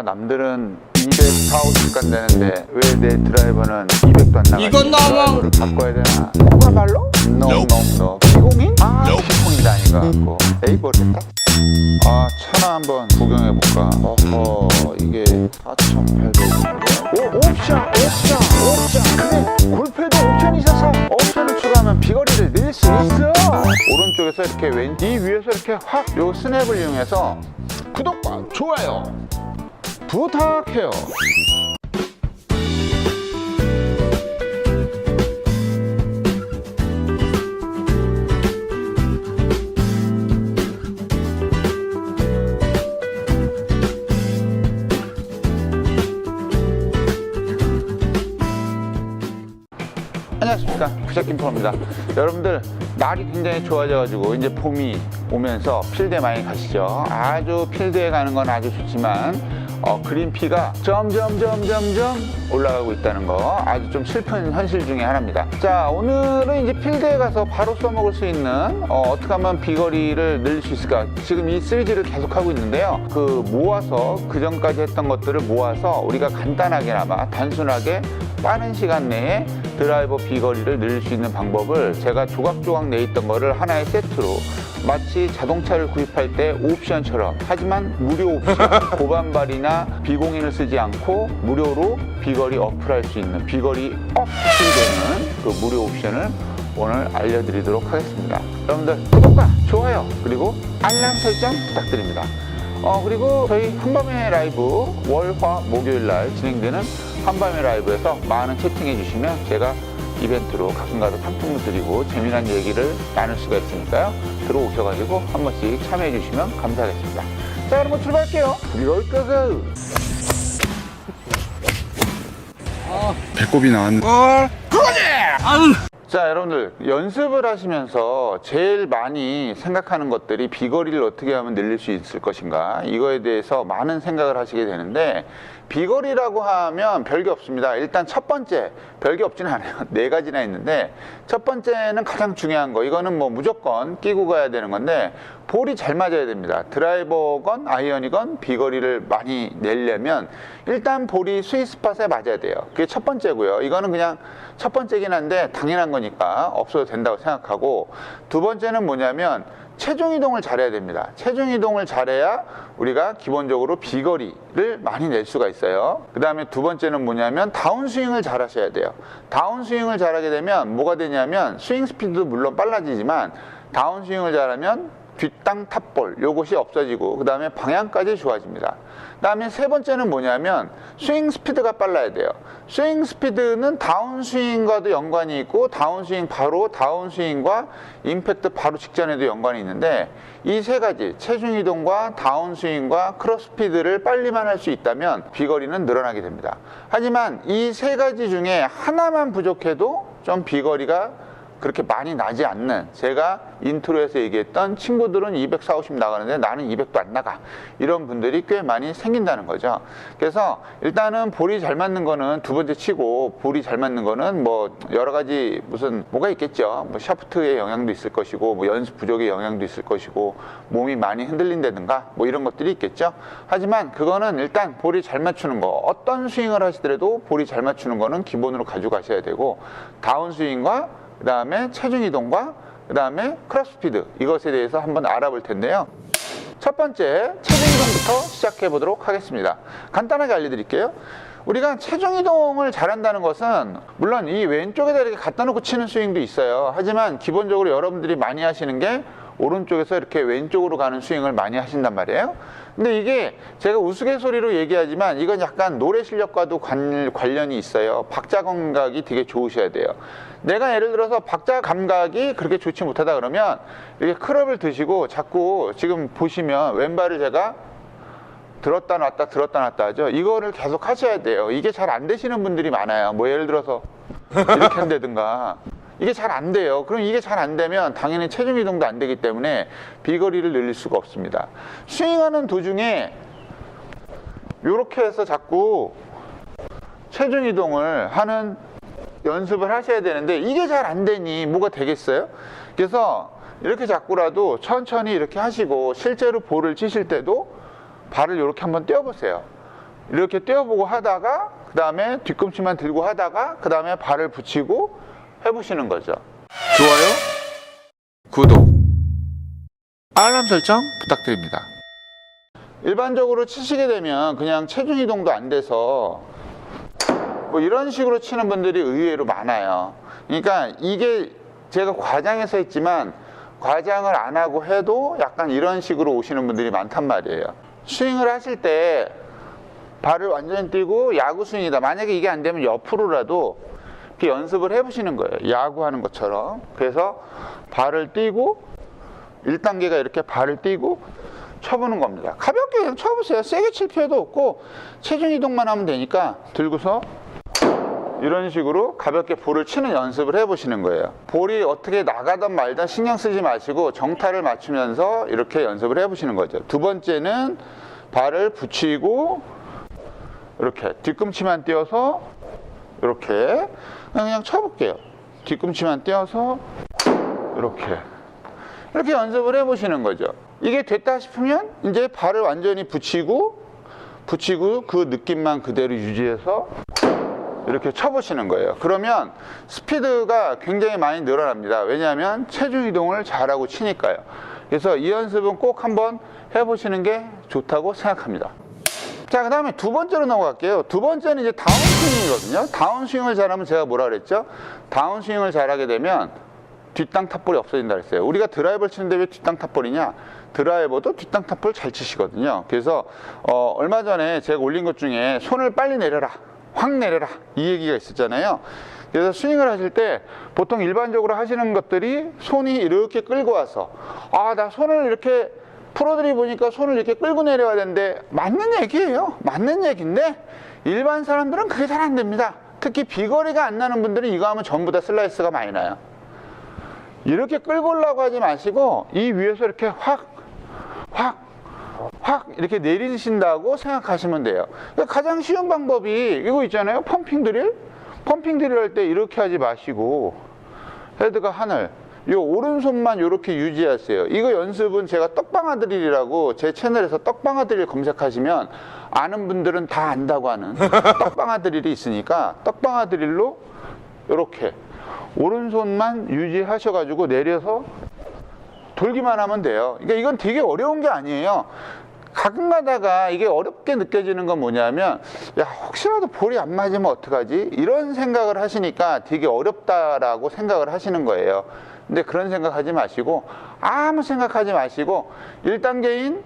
아 남들은 240 간다는데 왜 내 드라이버는 200도 안 나가? 이건 너무- 드라이버를 바꿔야 되나? 누가 말로? 노노노 비공인? 아 비공인도 아닌 것 같고 에이 모르겠다 아 차나 한번 구경해 볼까? 어허 이게 4,800원 오 옵션 옵션 옵션. 그래 골프에도 옵션이 있어서 옵션을 추가하면 비거리를 늘수 있어. 오른쪽에서 이렇게 왼 이 위에서 이렇게 확 요 스냅을 이용해서 구독과 좋아요 부탁해요. 안녕하십니까. 부자김프로입니다. 여러분들 날이 굉장히 좋아져가지고 이제 봄이 오면서 필드에 많이 가시죠. 아주 필드에 가는 건 아주 좋지만 어, 그린피가 점점 점점 점 올라가고 있다는 거 아주 좀 슬픈 현실 중에 하나입니다. 자 오늘은 이제 필드에 가서 바로 써먹을 수 있는 어, 떻게 하면 비거리를 늘릴 수 있을까? 지금 이 3G를 계속 하고 있는데요. 그 모아서 그 전까지 했던 것들을 모아서 우리가 간단하게나마 단순하게 빠른 시간 내에 드라이버 비거리를 늘릴 수 있는 방법을 제가 조각조각 내 있던 거를 하나의 세트로 마치 자동차를 구입할 때 옵션처럼. 하지만 무료 옵션 고반발이나 비공인을 쓰지 않고 무료로 비거리 어플할 수 있는 비거리 업이 되는 그 무료 옵션을 오늘 알려드리도록 하겠습니다. 여러분들 구독과 좋아요 그리고 알람 설정 부탁드립니다. 어, 그리고 저희 한밤의 라이브 월화 목요일 날 진행되는 한밤의 라이브에서 많은 채팅해 주시면 제가 이벤트로 가끔가다 상품을 드리고 재미난 얘기를 나눌 수가 있으니까요. 들어오셔가지고 한 번씩 참여해 주시면 감사하겠습니다. 자, 그럼 출발할게요. 리얼까그 배꼽이 나왔네. 아유 자, 여러분들 연습을 하시면서 제일 많이 생각하는 것들이 비거리를 어떻게 하면 늘릴 수 있을 것인가 이거에 대해서 많은 생각을 하시게 되는데 비거리라고 하면 별게 없습니다. 일단 첫 번째 별게 없지는 않아요. 네 가지나 있는데 첫 번째는 가장 중요한 거 이거는 뭐 무조건 끼고 가야 되는 건데 볼이 잘 맞아야 됩니다. 드라이버건 아이언이건 비거리를 많이 내려면 일단 볼이 스윗 스팟에 맞아야 돼요. 그게 첫 번째고요. 이거는 그냥 첫 번째긴 한데 당연한 거니까 없어도 된다고 생각하고 두 번째는 뭐냐면 체중 이동을 잘해야 됩니다. 체중 이동을 잘해야 우리가 기본적으로 비거리를 많이 낼 수가 있어요. 그 다음에 두 번째는 뭐냐면 다운스윙을 잘 하셔야 돼요. 다운스윙을 잘하게 되면 뭐가 되냐면 스윙 스피드도 물론 빨라지지만 다운스윙을 잘하면 뒷땅 탑볼 요것이 없어지고 그 다음에 방향까지 좋아집니다. 그 다음에 세 번째는 뭐냐면 스윙 스피드가 빨라야 돼요. 스윙 스피드는 다운 스윙과도 연관이 있고 다운 스윙 바로 다운 스윙과 임팩트 바로 직전에도 연관이 있는데 이 세 가지 체중 이동과 다운 스윙과 크로스 스피드를 빨리만 할 수 있다면 비거리는 늘어나게 됩니다. 하지만 이 세 가지 중에 하나만 부족해도 좀 비거리가 그렇게 많이 나지 않는 제가 인트로에서 얘기했던 친구들은 240, 50 나가는데 나는 200도 안 나가. 이런 분들이 꽤 많이 생긴다는 거죠. 그래서 일단은 볼이 잘 맞는 거는 두 번째 치고 볼이 잘 맞는 거는 뭐 여러 가지 무슨 뭐가 있겠죠. 뭐 샤프트의 영향도 있을 것이고 뭐 연습 부족의 영향도 있을 것이고 몸이 많이 흔들린다든가 뭐 이런 것들이 있겠죠. 하지만 그거는 일단 볼이 잘 맞추는 거 어떤 스윙을 하시더라도 볼이 잘 맞추는 거는 기본으로 가져가셔야 되고 다운 스윙과 그 다음에 체중 이동과 그 다음에 크로스 스피드 이것에 대해서 한번 알아볼 텐데요. 첫 번째 체중 이동부터 시작해 보도록 하겠습니다. 간단하게 알려드릴게요. 우리가 체중 이동을 잘한다는 것은 물론 이 왼쪽에다 이렇게 갖다 놓고 치는 스윙도 있어요. 하지만 기본적으로 여러분들이 많이 하시는 게 오른쪽에서 이렇게 왼쪽으로 가는 스윙을 많이 하신단 말이에요. 근데 이게 제가 우스갯소리로 얘기하지만 이건 약간 노래 실력과도 관, 관련이 있어요. 박자 감각이 되게 좋으셔야 돼요. 내가 예를 들어서 박자 감각이 그렇게 좋지 못하다 그러면 이렇게 클럽을 드시고 자꾸 지금 보시면 왼발을 제가 들었다 놨다 들었다 놨다 하죠. 이거를 계속 하셔야 돼요. 이게 잘 안 되시는 분들이 많아요. 뭐 예를 들어서 이렇게 한다든가 이게 잘 안 돼요. 그럼 이게 잘 안 되면 당연히 체중 이동도 안 되기 때문에 비거리를 늘릴 수가 없습니다. 스윙하는 도중에 이렇게 해서 자꾸 체중 이동을 하는 연습을 하셔야 되는데 이게 잘 안 되니 뭐가 되겠어요? 그래서 이렇게 자꾸라도 천천히 이렇게 하시고 실제로 볼을 치실 때도 발을 이렇게 한번 떼어보세요. 이렇게 떼어보고 하다가 그 다음에 뒤꿈치만 들고 하다가 그 다음에 발을 붙이고 해보시는 거죠. 좋아요, 구독, 알람 설정 부탁드립니다. 일반적으로 치시게 되면 그냥 체중 이동도 안 돼서 뭐 이런 식으로 치는 분들이 의외로 많아요. 그러니까 이게 제가 과장해서 했지만 과장을 안 하고 해도 약간 이런 식으로 오시는 분들이 많단 말이에요. 스윙을 하실 때 발을 완전히 띄고 야구 스윙이다. 만약에 이게 안 되면 옆으로라도 이렇게 연습을 해보시는 거예요. 야구 하는 것처럼. 그래서 발을 띄고 1단계가 이렇게 발을 띄고 쳐보는 겁니다. 가볍게 그냥 쳐보세요. 세게 칠 필요도 없고 체중 이동만 하면 되니까 들고서 이런 식으로 가볍게 볼을 치는 연습을 해보시는 거예요. 볼이 어떻게 나가든 말든 신경 쓰지 마시고 정타를 맞추면서 이렇게 연습을 해보시는 거죠. 두 번째는 발을 붙이고 이렇게 뒤꿈치만 띄어서 이렇게 그냥 쳐볼게요. 뒤꿈치만 띄어서 이렇게 이렇게 연습을 해보시는 거죠. 이게 됐다 싶으면 이제 발을 완전히 붙이고 붙이고 그 느낌만 그대로 유지해서 이렇게 쳐보시는 거예요. 그러면 스피드가 굉장히 많이 늘어납니다. 왜냐하면 체중 이동을 잘하고 치니까요. 그래서 이 연습은 꼭 한번 해보시는 게 좋다고 생각합니다. 자, 그 다음에 두 번째로 넘어갈게요. 두 번째는 이제 다운스윙이거든요. 다운스윙을 잘하면 제가 뭐라 그랬죠? 다운스윙을 잘하게 되면 뒷땅 탑볼이 없어진다 그랬어요. 우리가 드라이버를 치는데 왜 뒷땅 탑볼이냐? 드라이버도 뒷땅 탑볼 잘 치시거든요. 그래서 어, 얼마 전에 제가 올린 것 중에 손을 빨리 내려라. 확 내려라. 이 얘기가 있었잖아요. 그래서 스윙을 하실 때 보통 일반적으로 하시는 것들이 손이 이렇게 끌고 와서 아, 나 손을 이렇게 프로들이 보니까 손을 이렇게 끌고 내려야 되는데 맞는 얘기예요. 맞는 얘기인데 일반 사람들은 그게 잘 안 됩니다. 특히 비거리가 안 나는 분들은 이거 하면 전부 다 슬라이스가 많이 나요. 이렇게 끌고 올라고 하지 마시고 이 위에서 이렇게 확, 확, 확 이렇게 내리신다고 생각하시면 돼요. 그러니까 가장 쉬운 방법이 이거 있잖아요. 펌핑 드릴. 펌핑 드릴 할 때 이렇게 하지 마시고 헤드가 하늘. 요 오른손만 이렇게 유지하세요. 이거 연습은 제가 떡방아 드릴이라고 제 채널에서 떡방아 드릴 검색하시면 아는 분들은 다 안다고 하는 떡방아 드릴이 있으니까 떡방아 드릴로 이렇게 오른손만 유지하셔가지고 내려서 돌기만 하면 돼요. 그러니까 이건 되게 어려운 게 아니에요. 가끔 가다가 이게 어렵게 느껴지는 건 뭐냐면, 야, 혹시라도 볼이 안 맞으면 어떡하지? 이런 생각을 하시니까 되게 어렵다라고 생각을 하시는 거예요. 근데 그런 생각 하지 마시고, 아무 생각하지 마시고, 1단계인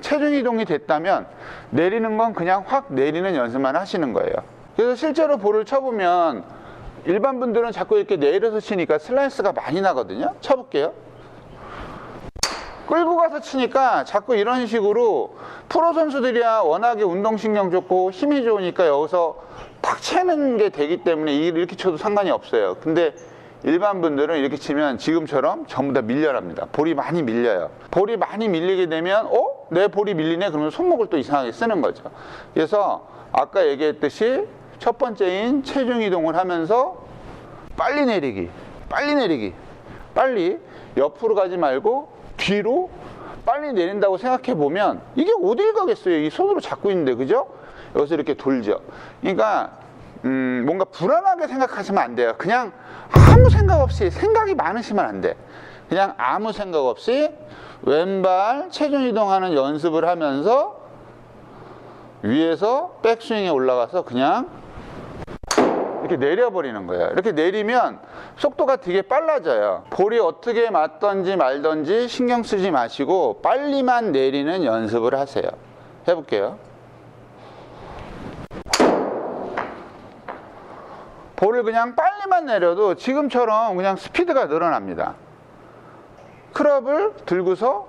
체중 이동이 됐다면, 내리는 건 그냥 확 내리는 연습만 하시는 거예요. 그래서 실제로 볼을 쳐보면, 일반 분들은 자꾸 이렇게 내려서 치니까 슬라이스가 많이 나거든요. 쳐볼게요. 끌고 가서 치니까 자꾸 이런 식으로 프로 선수들이야 워낙에 운동신경 좋고 힘이 좋으니까 여기서 탁 채는 게 되기 때문에 이렇게 쳐도 상관이 없어요. 근데 일반 분들은 이렇게 치면 지금처럼 전부 다 밀려납니다. 볼이 많이 밀려요. 볼이 많이 밀리게 되면 어? 내 볼이 밀리네? 그러면 손목을 또 이상하게 쓰는 거죠. 그래서 아까 얘기했듯이 첫 번째인 체중 이동을 하면서 빨리 내리기, 빨리 내리기, 빨리 옆으로 가지 말고 뒤로 빨리 내린다고 생각해 보면 이게 어딜 가겠어요? 이 손으로 잡고 있는데, 그죠? 여기서 이렇게 돌죠. 그러니까 음, 뭔가 불안하게 생각하시면 안 돼요. 그냥 아무 생각 없이 생각이 많으시면 안 돼. 그냥 아무 생각 없이 왼발 체중 이동하는 연습을 하면서 위에서 백스윙에 올라가서 그냥 이렇게 내려버리는 거예요. 이렇게 내리면 속도가 되게 빨라져요. 볼이 어떻게 맞던지 말던지 신경 쓰지 마시고 빨리만 내리는 연습을 하세요. 해볼게요. 볼을 그냥 빨리만 내려도 지금처럼 그냥 스피드가 늘어납니다. 클럽을 들고서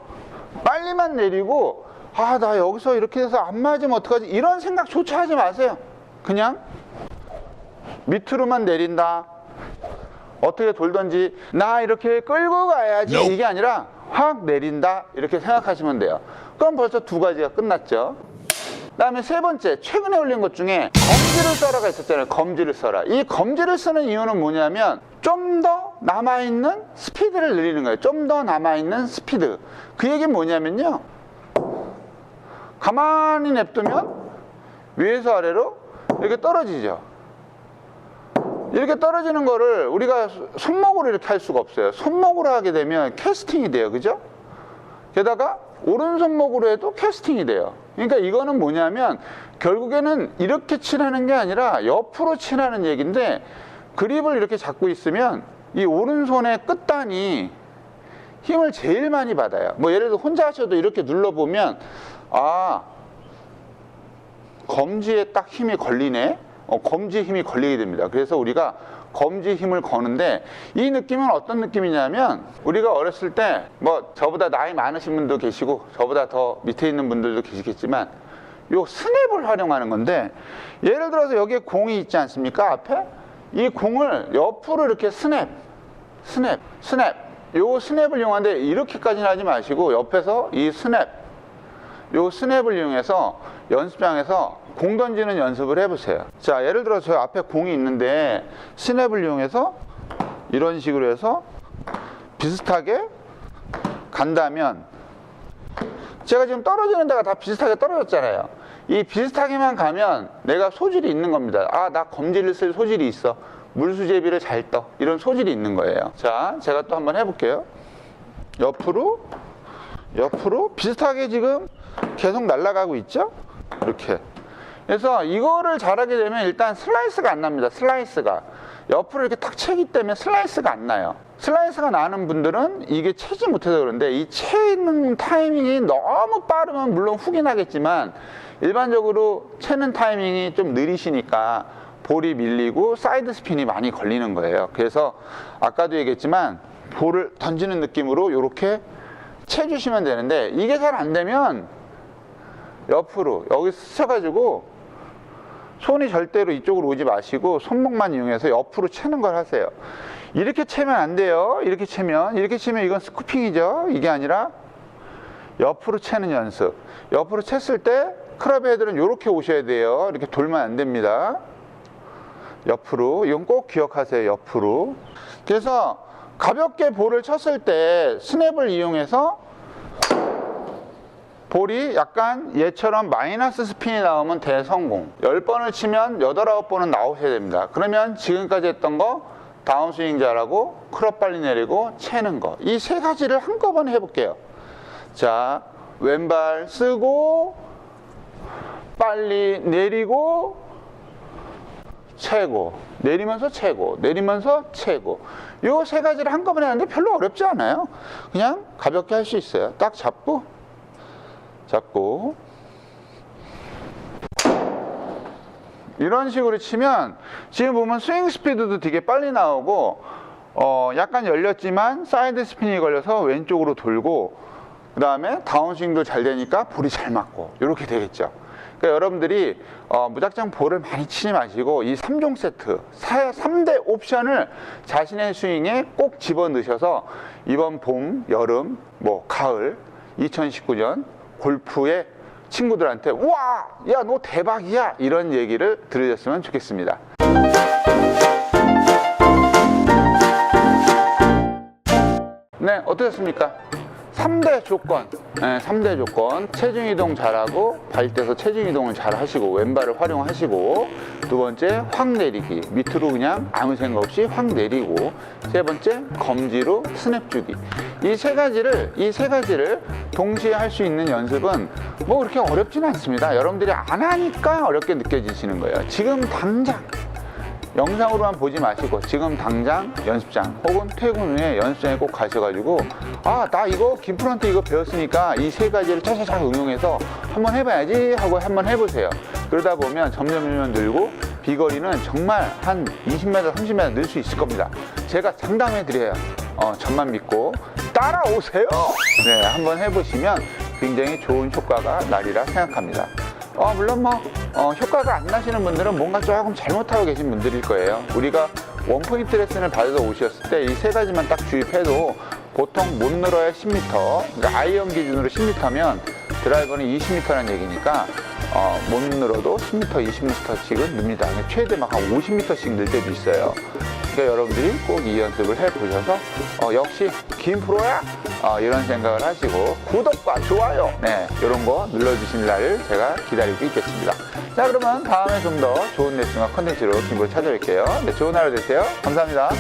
빨리만 내리고 아, 나 여기서 이렇게 해서 안 맞으면 어떡하지? 이런 생각조차 하지 마세요. 그냥 밑으로만 내린다. 어떻게 돌던지 나 이렇게 끌고 가야지 이게 아니라 확 내린다 이렇게 생각하시면 돼요. 그럼 벌써 두 가지가 끝났죠. 그다음에 세 번째 최근에 올린 것 중에 검지를 써라가 있었잖아요. 검지를 써라. 이 검지를 쓰는 이유는 뭐냐면 좀 더 남아 있는 스피드를 늘리는 거예요. 좀 더 남아 있는 스피드. 그 얘기는 뭐냐면요. 가만히 냅두면 위에서 아래로 이렇게 떨어지죠. 이렇게 떨어지는 거를 우리가 손목으로 이렇게 할 수가 없어요. 손목으로 하게 되면 캐스팅이 돼요. 그죠? 게다가 오른손목으로 해도 캐스팅이 돼요. 그러니까 이거는 뭐냐면 결국에는 이렇게 치라는 게 아니라 옆으로 치라는 얘기인데 그립을 이렇게 잡고 있으면 이 오른손의 끝단이 힘을 제일 많이 받아요. 뭐 예를 들어 혼자 하셔도 이렇게 눌러보면 아 검지에 딱 힘이 걸리네. 어, 검지에 힘이 걸리게 됩니다. 그래서 우리가 검지 힘을 거는데 이 느낌은 어떤 느낌이냐면 우리가 어렸을 때 뭐 저보다 나이 많으신 분도 계시고 저보다 더 밑에 있는 분들도 계시겠지만 요 스냅을 활용하는 건데 예를 들어서 여기에 공이 있지 않습니까? 앞에 이 공을 옆으로 이렇게 스냅 스냅 스냅 요 스냅을 이용하는데 이렇게까지는 하지 마시고 옆에서 이 스냅 요 스냅을 이용해서 연습장에서 공 던지는 연습을 해보세요. 자, 예를 들어 저 앞에 공이 있는데 스냅을 이용해서 이런 식으로 해서 비슷하게 간다면 제가 지금 떨어지는 데가 다 비슷하게 떨어졌잖아요. 이 비슷하게만 가면 내가 소질이 있는 겁니다. 아, 나 검지를 쓸 소질이 있어. 물수제비를 잘 떠. 이런 소질이 있는 거예요. 자, 제가 또 한번 해볼게요. 옆으로, 옆으로 비슷하게 지금 계속 날아가고 있죠? 이렇게. 그래서 이거를 잘하게 되면 일단 슬라이스가 안 납니다. 슬라이스가. 옆으로 이렇게 탁 채기 때문에 슬라이스가 안 나요. 슬라이스가 나는 분들은 이게 채지 못해서 그런데 이 채는 타이밍이 너무 빠르면 물론 훅이 나겠지만 일반적으로 채는 타이밍이 좀 느리시니까 볼이 밀리고 사이드 스핀이 많이 걸리는 거예요. 그래서 아까도 얘기했지만 볼을 던지는 느낌으로 이렇게 채주시면 되는데 이게 잘 안 되면 옆으로 여기 스쳐가지고 손이 절대로 이쪽으로 오지 마시고 손목만 이용해서 옆으로 채는 걸 하세요. 이렇게 채면 안 돼요. 이렇게 채면 이렇게 채면 이건 스쿠핑이죠. 이게 아니라 옆으로 채는 연습. 옆으로 챘을 때 클럽 헤드는 이렇게 오셔야 돼요. 이렇게 돌면 안 됩니다. 옆으로 이건 꼭 기억하세요. 옆으로. 그래서 가볍게 볼을 쳤을 때 스냅을 이용해서 볼이 약간 얘처럼 마이너스 스핀이 나오면 대성공. 10번을 치면 8, 9번은 나오셔야 됩니다. 그러면 지금까지 했던 거 다운스윙 잘하고 크롭 빨리 내리고 채는 거. 이 세 가지를 한꺼번에 해볼게요. 자, 왼발 쓰고 빨리 내리고 채고 내리면서 채고 내리면서 채고 요 세 가지를 한꺼번에 하는데 별로 어렵지 않아요. 그냥 가볍게 할 수 있어요. 딱 잡고 잡고 이런 식으로 치면 지금 보면 스윙 스피드도 되게 빨리 나오고 어 약간 열렸지만 사이드 스핀이 걸려서 왼쪽으로 돌고 그 다음에 다운스윙도 잘 되니까 볼이 잘 맞고 이렇게 되겠죠. 그러니까 여러분들이 어, 무작정 볼을 많이 치지 마시고 이 3종 세트, 3대 옵션을 자신의 스윙에 꼭 집어 넣으셔서 이번 봄, 여름, 뭐 가을 2019년 골프의 친구들한테 와, 야, 너 대박이야 이런 얘기를 들으셨으면 좋겠습니다. 네, 어떠셨습니까? 3대 조건, 네, 3대 조건. 체중 이동 잘하고, 발대서 체중 이동을 잘 하시고, 왼발을 활용하시고, 두 번째, 확 내리기. 밑으로 그냥 아무 생각 없이 확 내리고, 세 번째, 검지로 스냅 주기. 이 세 가지를, 이 세 가지를 동시에 할 수 있는 연습은 뭐 그렇게 어렵지는 않습니다. 여러분들이 안 하니까 어렵게 느껴지시는 거예요. 지금 당장 영상으로만 보지 마시고 지금 당장 연습장 혹은 퇴근 후에 연습장에 꼭 가셔가지고 아 나 이거 김프런트 이거 배웠으니까 이 세 가지를 차차차 응용해서 한번 해봐야지 하고 한번 해보세요. 그러다 보면 점점 점점 늘고 비거리는 정말 한 20m 30m 늘 수 있을 겁니다. 제가 장담해 드려요. 어, 저만 믿고 따라오세요! 네 한번 해보시면 굉장히 좋은 효과가 나리라 생각합니다. 어, 물론 뭐 어, 효과가 안 나시는 분들은 뭔가 조금 잘못하고 계신 분들일 거예요. 우리가 원포인트 레슨을 받아서 오셨을 때 이 세 가지만 딱 주입해도 보통 못 늘어야 10m, 그러니까 아이언 기준으로 10m면 드라이버는 20m라는 얘기니까 어, 못 늘어도 10m, 20m씩은 늡니다. 최대 막 한 50m씩 늘 때도 있어요. 그러니까 여러분들이 꼭 이 연습을 해보셔서 어, 역시 김 프로야 어, 이런 생각을 하시고 구독과 좋아요 네 이런 거 눌러주신 날을 제가 기다리고 있겠습니다. 자 그러면 다음에 좀 더 좋은 레슨과 컨텐츠로 김 프로 찾아뵐게요. 네, 좋은 하루 되세요. 감사합니다.